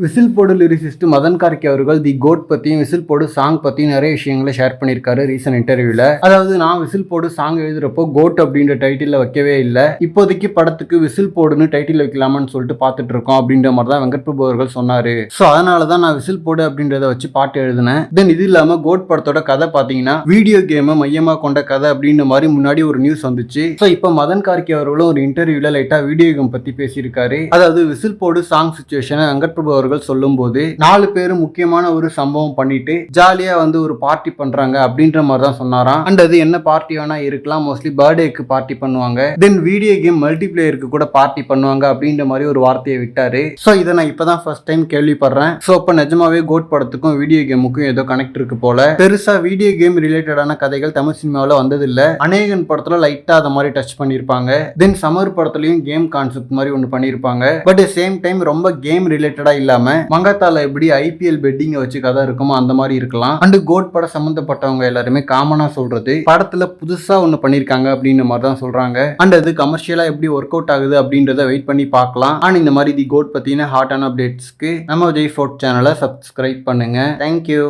Whistle போடு lyricist Madhan Karky அவர்கள் the GOAT பற்றியும் விசில் போடு சாங் பற்றியும் நிறைய விஷயங்களை ஷேர் பண்ணியிருக்காரு ரீசன்ட் இன்டர்வியூவில் அதாவது நான் விசில் போடு சாங் எழுதுறப்போ கோட் அப்படின்ற டைட்டில் வைக்கவே இல்லை. இப்போதைக்கு படத்துக்கு விசில் போடுன்னு டைட்டில் வைக்கலாமான்னு சொல்லிட்டு பார்த்துட்டு இருக்கோம் அப்படின்ற மாதிரி தான் வெங்கட் பிரபு அவர்கள் சொன்னார். ஸோ அதனால தான் நான் விசில் போடு அப்படின்றத வச்சு பாட்டு எழுதினேன். தென் இது இல்லாமல் கோட் படத்தோட கதை பார்த்தீங்கன்னா வீடியோ கேமை மையமாக கொண்ட கதை அப்படின்ற மாதிரி முன்னாடி ஒரு நியூஸ் வந்துச்சு. ஸோ இப்போ மதன் கார்கே அவர்களும் ஒரு இன்டர்வியூவில் லைட்டாக வீடியோ கேம் பற்றி பேசியிருக்காரு. அதாவது விசில் போடு சாங் சுச்சுவேஷனை வெங்கட் பிரபு அவர்கள் சொல்லும்போது நாலு பேரும் முக்கியமான ஒரு சம்பவம் பண்ணிட்டு ஜாலியா வந்து ஒரு பார்ட்டி பண்றாங்க அப்படின்ற மாதிரி தான் சொன்னாராம். அண்ட் அது என்ன பார்ட்டி வேணா இருக்கலாம். மோஸ்ட்லி பர்த்டேக்கு பார்ட்டி பண்ணுவாங்க. தென் வீடியோ கேம் மல்டிபிளேயருக்கு கூட பார்ட்டி பண்ணுவாங்க அப்படின்ற மாதிரி ஒரு வார்த்தையை விட்டாரு. ஸோ இதை நான் இப்பதான் ஃபர்ஸ்ட் டைம் கேள்விப்படுறேன். ஸோ இப்போ நிஜமாவே கோட் படத்துக்கும் வீடியோ கேமுக்கும் ஏதோ கனெக்ட் இருக்கு போல. பெருசா வீடியோ கேம் ரிலேட்டடான கதைகள் தமிழ் சினிமாவில் வந்ததில்லை. அநேகன் படத்துல லைட்டா அதை மாதிரி டச் பண்ணியிருப்பாங்க. தென் சமர் படத்துலயும் கேம் கான்செப்ட் மாதிரி ஒன்று பண்ணியிருப்பாங்க. பட் சேம் டைம் ரொம்ப கேம் ரிலேட்டடா இல்லாம மங்காத்தால எப்படி ஐபிஎல் பெட்டிங்கை வச்சு கதை இருக்குமோ அந்த மாதிரி இருக்கலாம். அண்டு கோட் படம் சம்மந்தப்பட்டவங்க எல்லாருமே காமனா சொல்றது படத்துல புதுசா ஒன்று பண்ணிருக்காங்க அப்படின்ற மாதிரி தான் சொல்றாங்க. அண்ட் அது கமர்ஷியலா எப்படி ஒர்க் அவுட் ஆகுது அப்படின்றத வெயிட் பண்ணி பார்க்கலாம். அண்ட் இந்த மாதிரி தி கோட் பத்தின ஹாட்டான அப்டேட்ஸ்க்கு நம்ம விஜய் ஃபோர்ட் சேனலை சப்ஸ்கிரைப் பண்ணுங்க. Thank you